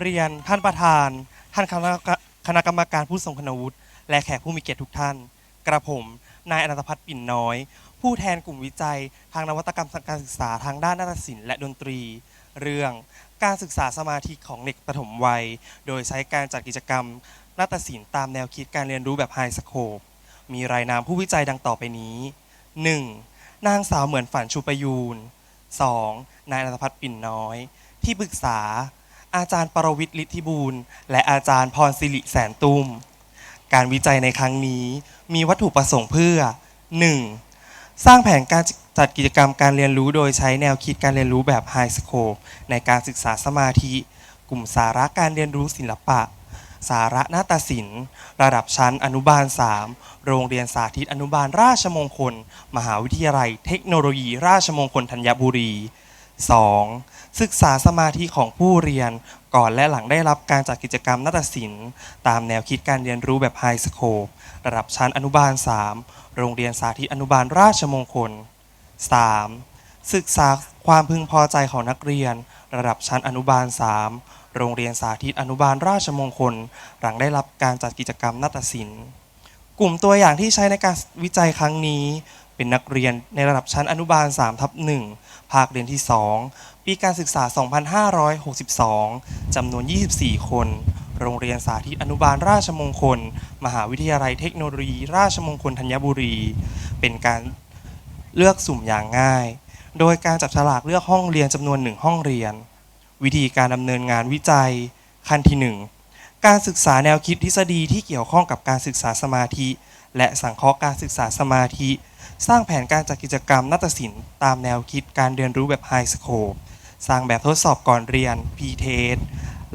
เรียนท่านประธาน ท่านคณะกรคณะกรรมการผู้ทรงคุณวุฒิและแขกผู้มีเกียรติทุกท่าน กระผม นายอนันตพัฒน์ปิ่นน้อย ผู้แทนกลุ่มวิจัย ทางนวัตกรรมการศึกษาทางด้านนาฏศิลป์และดนตรี เรื่องการศึกษาสมาธิของเด็กปฐมวัย โดยใช้การจัดกิจกรรมนาฏศิลป์ตามแนวคิดการเรียนรู้แบบไฮสโคปมีรายนามผู้วิจัยดังต่อไปนี้ 1. นางสาวเหมือนฝันชูประยูน 2. นายอนันตพัฒน์ปิ่นน้อย ที่ปรึกษา อาจารย์ปรวิทย์ฤทธิบูรณ์และอาจารย์พรศิริแสนตุ้ม การวิจัยในครั้งนี้มีวัตถุประสงค์เพื่อ 1. สร้างแผนการจัดกิจกรรมการเรียนรู้โดยใช้แนวคิดการเรียนรู้แบบ High Scope ในการศึกษาสมาธิ กลุ่มสาระการเรียนรู้ศิลปะ สาระนาฏศิลป์ ระดับชั้นอนุบาล 3 โรงเรียนสาธิตอนุบาลราชมงคล มหาวิทยาลัยเทคโนโลยีราชมงคลธัญบุรี 2. ศึกษาสมาธิของผู้เรียนก่อนและหลังได้รับการจัดกิจกรรมนาฏศิลป์ตามแนวคิดการเรียนรู้แบบไฮสโคประดับชั้นอนุบาล 3 โรงเรียนสาธิตอนุบาลราชมงคล 3. ศึกษาความพึงพอใจของนักเรียน ระดับชั้นอนุบาล 3 โรงเรียนสาธิตอนุบาลราชมงคล หลังได้รับการจัดกิจกรรมนาฏศิลป์ กลุ่มตัวอย่างที่ใช้ในการวิจัยครั้งนี้ เป็นนักเรียนในระดับชั้นอนุบาล3ทับ1ภาคเรียนที่ 2 ปีการศึกษา 2562 จำนวน 24 คน โรงเรียนสาธิตอนุบาลราชมงคล มหาวิทยาลัยเทคโนโลยี ราชมงคลธัญบุรี เป็นการเลือกสุ่มอย่างง่าย โดยการจับฉลากเลือกห้องเรียนจำนวนหนึ่งห้องเรียน วิธีการดำเนินงานวิจัย ขั้นที่ 1 การศึกษาแนวคิดทฤษฎีที่เกี่ยวข้องกับการศึกษาสมาธิ และสังเคราะห์การศึกษาสมาธิ สร้างแผนการจัดกิจกรรมนาฏศิลป์ตามแนวคิดการเรียนรู้แบบไฮสโคปสร้างแบบทดสอบก่อนเรียน p t e s t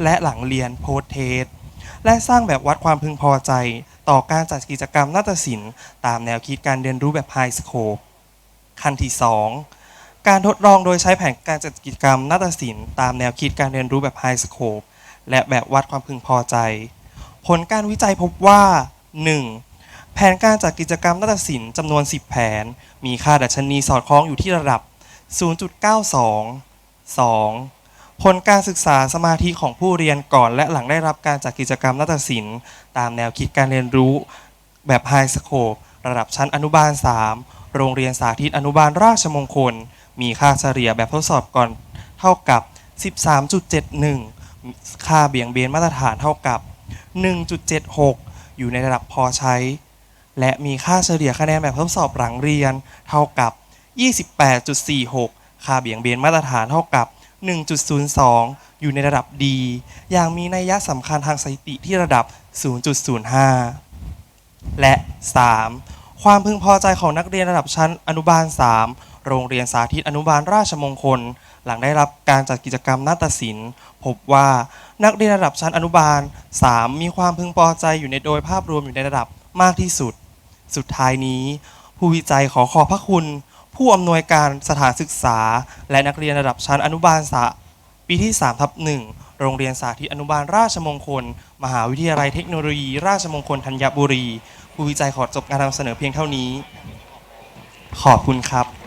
และหลังเรียน post test และสร้างแบบวัดความพึงพอใจ ต่อการจัดกิจกรรมนาฏศิลป์ตามแนวคิดการเรียนรู้แบบไฮสโคปขั้นที่ 2 การทดลองโดยใช้แผนการจัดกิจกรรมนาฏศิลป์ตามแนวคิดการเรียนรู้แบบไฮสโคปและแบบวัดความพึงพอใจ ผลการวิจัยพบว่า 1. แผนการจัดกิจกรรมนาฏศิลป์จำนวน 10 แผน มีค่าดัชนีสอดคล้องอยู่ที่ระดับ 0.92 2. ผลการศึกษาสมาธิของผู้เรียนก่อนและหลังได้รับการจัดกิจกรรมนาฏศิลป์ตามแนวคิดการเรียนรู้ แบบไฮสโคประดับชั้นอนุบาล 3 โรงเรียนสาธิตอนุบาลราชมงคล มีค่าเฉลี่ยแบบทดสอบก่อนเท่ากับ 13.71 ค่าเบี่ยงเบนมาตรฐานเท่ากับ 1.76 อยู่ในระดับพอใช้ และมีค่าเฉลี่ยคะแนนแบบทดสอบหลังเรียน เท่ากับ 28.46 ค่าเบี่ยงเบนมาตรฐานเท่ากับ 1.02 อยู่ในระดับดี อย่างมีนัยยะสำคัญทางสถิติที่ระดับ 0.05 และ 3. ความพึงพอใจของนักเรียนระดับชั้นอนุบาล 3 โรงเรียนสาธิตอนุบาลราชมงคล หลังได้รับการจัดกิจกรรมนาฏศิลป์พบว่านักเรียนระดับชั้นอนุบาล 3 มีความพึงพอใจอยู่ในโดยภาพรวมอยู่ในระดับมากที่สุด สุดท้ายนี้ ผู้วิจัยขอขอบพระคุณ ผู้อำนวยการสถานศึกษา และนักเรียนระดับชั้นอนุบาลสะปีที่3ทับ1โรงเรียนสาธิตอนุบาลราชมงคล มหาวิทยาลัยเทคโนโลยี ราชมงคลธัญบุรี ผู้วิจัยขอจบการนำเสนอเพียงเท่านี้ ขอบคุณครับ